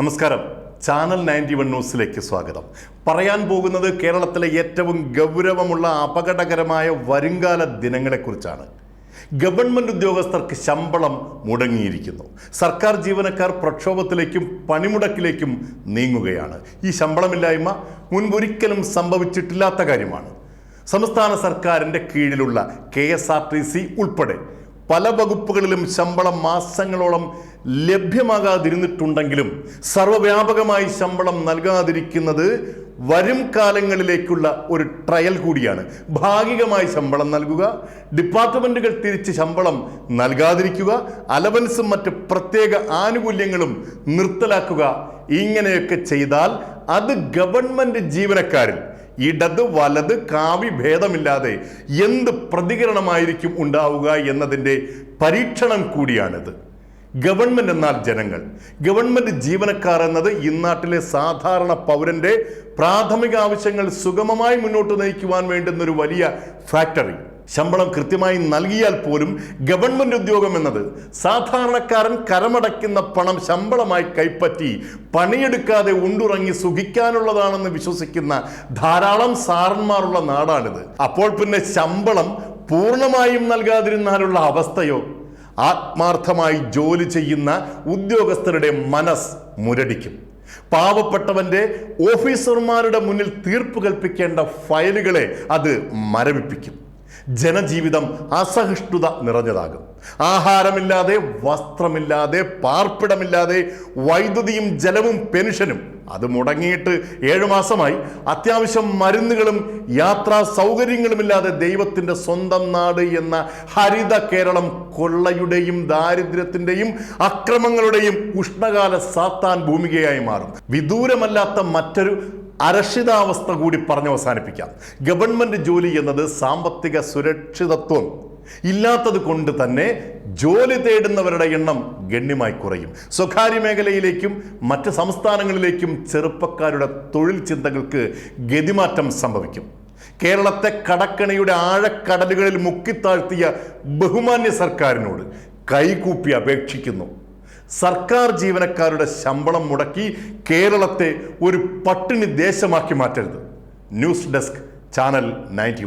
നമസ്കാരം. Channel ninety one ന്യൂസിലേക്ക് സ്വാഗതം. പറയാൻ പോകുന്നത് കേരളത്തിലെ ഏറ്റവും ഗൗരവമുള്ള അപകടകരമായ വരുംകാല ദിനങ്ങളെക്കുറിച്ചാണ്. ഗവൺമെന്റ് ഉദ്യോഗസ്ഥർക്ക് ശമ്പളം മുടങ്ങിയിരിക്കുന്നു. സർക്കാർ ജീവനക്കാർ പ്രക്ഷോഭത്തിലേക്കും പണിമുടക്കിലേക്കും നീങ്ങുകയാണ്. ഈ ശമ്പളമില്ലായ്മ മുൻപൊരിക്കലും സംഭവിച്ചിട്ടില്ലാത്ത കാര്യമാണ്. സംസ്ഥാന സർക്കാരിന്റെ കീഴിലുള്ള K S R T C ഉൾപ്പെടെ പല വകുപ്പുകളിലും ശമ്പളം മാസങ്ങളോളം ലഭ്യമാകാതിരുന്നിട്ടുണ്ടെങ്കിലും സർവവ്യാപകമായി ശമ്പളം നൽകാതിരിക്കുന്നത് വരും കാലങ്ങളിലേക്കുള്ള ഒരു ട്രയൽ കൂടിയാണ്. ഭാഗികമായി ശമ്പളം നൽകുക ഡിപ്പാർട്ട്മെന്റുകൾ തിരിച്ച് ശമ്പളം നൽകാതിരിക്കുക അലവൻസും മറ്റ് പ്രത്യേക ആനുകൂല്യങ്ങളും നിർത്തലാക്കുക ഇങ്ങനെയൊക്കെ ചെയ്താൽ അത് ഗവൺമെന്റ് ജീവനക്കാരിൽ ഇടത് വലത് കാവി ഭേദമില്ലാതെ എന്ത് പ്രതികരണമായിരിക്കും ഉണ്ടാവുക എന്നതിന്റെ പരീക്ഷണം കൂടിയാണിത്. ഗവൺമെന്റ് എന്നാൽ ജനങ്ങൾ. ഗവൺമെന്റ് ജീവനക്കാർ എന്നത് ഇന്നാട്ടിലെ സാധാരണ പൗരന്റെ പ്രാഥമിക ആവശ്യങ്ങൾ സുഗമമായി മുന്നോട്ട് നയിക്കുവാൻ വേണ്ടുന്ന ഒരു വലിയ ഫാക്ടറി. ശമ്പളം കൃത്യമായി നൽകിയാൽ പോലും ഗവൺമെന്റ് ഉദ്യോഗം എന്നത് സാധാരണക്കാരൻ കരമടയ്ക്കുന്ന പണം ശമ്പളമായി കൈപ്പറ്റി പണിയെടുക്കാതെ ഉണ്ടുറങ്ങി സുഖിക്കാനുള്ളതാണെന്ന് വിശ്വസിക്കുന്ന ധാരാളം സാറന്മാരുള്ള നാടാണിത്. അപ്പോൾ പിന്നെ ശമ്പളം പൂർണമായും നൽകാതിരുന്നാലുള്ള അവസ്ഥയോ? ആത്മാർത്ഥമായി ജോലി ചെയ്യുന്ന ഉദ്യോഗസ്ഥരുടെ മനസ് മുരടിക്കും. പാവപ്പെട്ടവന്റെ ഓഫീസർമാരുടെ മുന്നിൽ തീർപ്പ് കൽപ്പിക്കേണ്ട ഫയലുകളെ അത് മരവിപ്പിക്കും. ജനജീവിതം അസഹിഷ്ണുത നിറഞ്ഞതാകും. ആഹാരമില്ലാതെ വസ്ത്രമില്ലാതെ പാർപ്പിടമില്ലാതെ വൈദ്യുതിയും ജലവും പെൻഷനും അത് മുടങ്ങിയിട്ട് ഏഴു മാസമായി അത്യാവശ്യം മരുന്നുകളും യാത്രാ സൗകര്യങ്ങളുമില്ലാതെ ദൈവത്തിന്റെ സ്വന്തം നാട് എന്ന ഹരിത കേരളം കൊള്ളയുടെയും ദാരിദ്ര്യത്തിന്റെയും അക്രമങ്ങളുടെയും ഉഷ്ണകാല സാത്താൻ ഭൂമികയായി മാറും. വിദൂരമല്ലാത്ത മറ്റൊരു അരക്ഷിതാവസ്ഥ കൂടി പറഞ്ഞ് അവസാനിപ്പിക്കാം. ഗവൺമെന്റ് ജോലി എന്നത് സാമ്പത്തിക സുരക്ഷിതത്വം. ഇല്ലാത്തത് കൊണ്ട് തന്നെ ജോലി തേടുന്നവരുടെ എണ്ണം ഗണ്യമായി കുറയും. സ്വകാര്യ മേഖലയിലേക്കും മറ്റ് സംസ്ഥാനങ്ങളിലേക്കും ചെറുപ്പക്കാരുടെ തൊഴിൽ ചിന്തകൾക്ക് ഗതിമാറ്റം സംഭവിക്കും. കേരളത്തെ കടക്കണിയുടെ ആഴക്കടലുകളിൽ മുക്കിത്താഴ്ത്തിയ ബഹുമാന്യ സർക്കാരിനോട് കൈകൂപ്പി അപേക്ഷിക്കുന്നു. സർക്കാർ ജീവനക്കാരുടെ ശമ്പളം മുടക്കി കേരളത്തെ ഒരു പട്ടിണി ദേശമാക്കി മാറ്റരുത്. News desk channel ninety